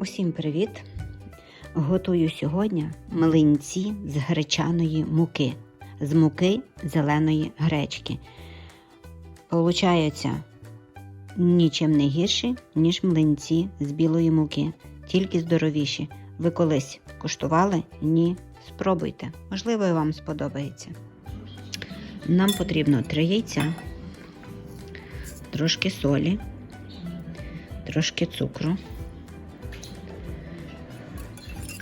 Усім привіт! Готую сьогодні млинці з гречаної муки, з муки зеленої гречки. Получаються нічим не гірші, ніж млинці з білої муки, тільки здоровіші. Ви колись куштували? Ні. Спробуйте, можливо, і вам сподобається. Нам потрібно 3 яйця, трошки солі, трошки цукру.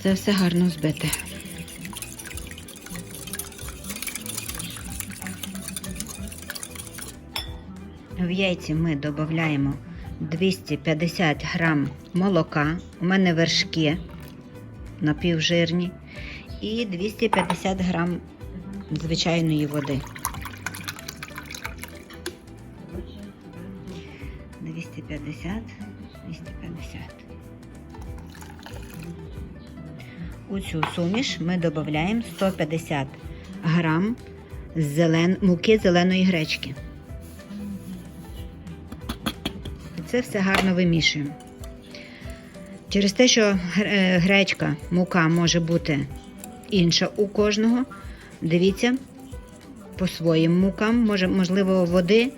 Це все гарно збите. В яйці ми додаємо 250 грам молока. У мене вершки напівжирні і 250 грам звичайної води. 250, 250. У цю суміш ми додаємо 150 грам зелен... муки зеленої гречки. Це все гарно вимішуємо. Через те, що гречка, мука може бути інша у кожного, дивіться, по своїм мукам, може, можливо, води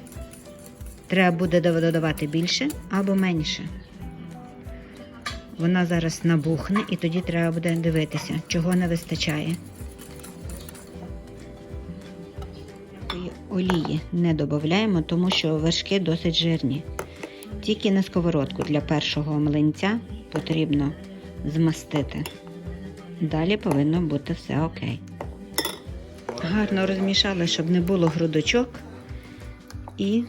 треба буде додавати більше або менше. Вона зараз набухне і тоді треба буде дивитися, чого не вистачає. Олії не додаємо, тому що вершки досить жирні. Тільки на сковородку для першого млинця потрібно змастити. Далі повинно бути все окей. Гарно розмішали, щоб не було грудочок. І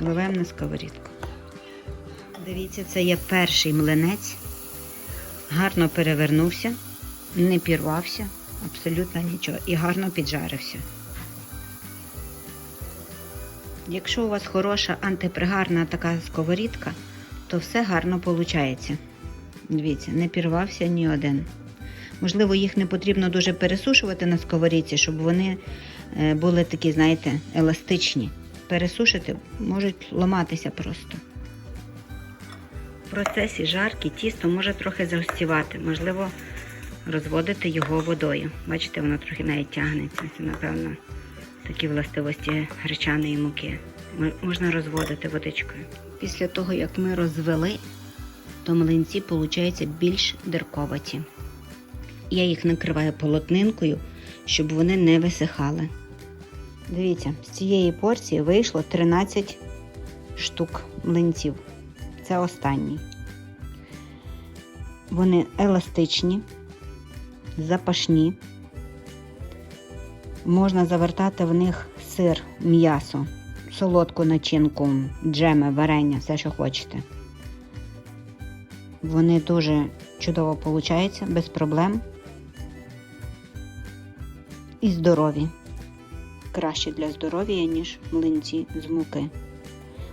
ливаємо на сковорідку. Дивіться, це є перший млинець. Гарно перевернувся, не пірвався, абсолютно нічого. І гарно піджарився. Якщо у вас хороша антипригарна така сковорідка, то все гарно виходить. Дивіться, не пірвався ні один. Можливо, їх не потрібно дуже пересушувати на сковорідці, щоб вони е, були такі, знаєте, еластичні. Пересушити можуть ламатися просто. Процесі жарки тісто може трохи загустівати, можливо, розводити його водою. Бачите, воно трохи навіть тягнеться. Це, напевно, такі властивості гречаної муки. Можна розводити водичкою. Після того, як ми розвели, то млинці, виходять, більш дирковаті. Я їх накриваю полотнинкою, щоб вони не висихали. Дивіться, з цієї порції вийшло 13 штук млинців. Це останній. Вони еластичні, запашні. Можна завертати в них сир, м'ясо, солодку начинку, джеми, варення, все, що хочете. Вони дуже чудово получаються, без проблем. І здорові. Краще для здоров'я, ніж млинці з муки.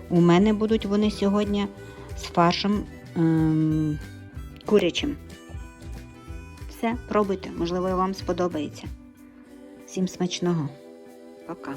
У мене будуть вони сьогодні з фаршем ем, курячим. Все, пробуйте, можливо, вам сподобається. Всім смачного. Пока.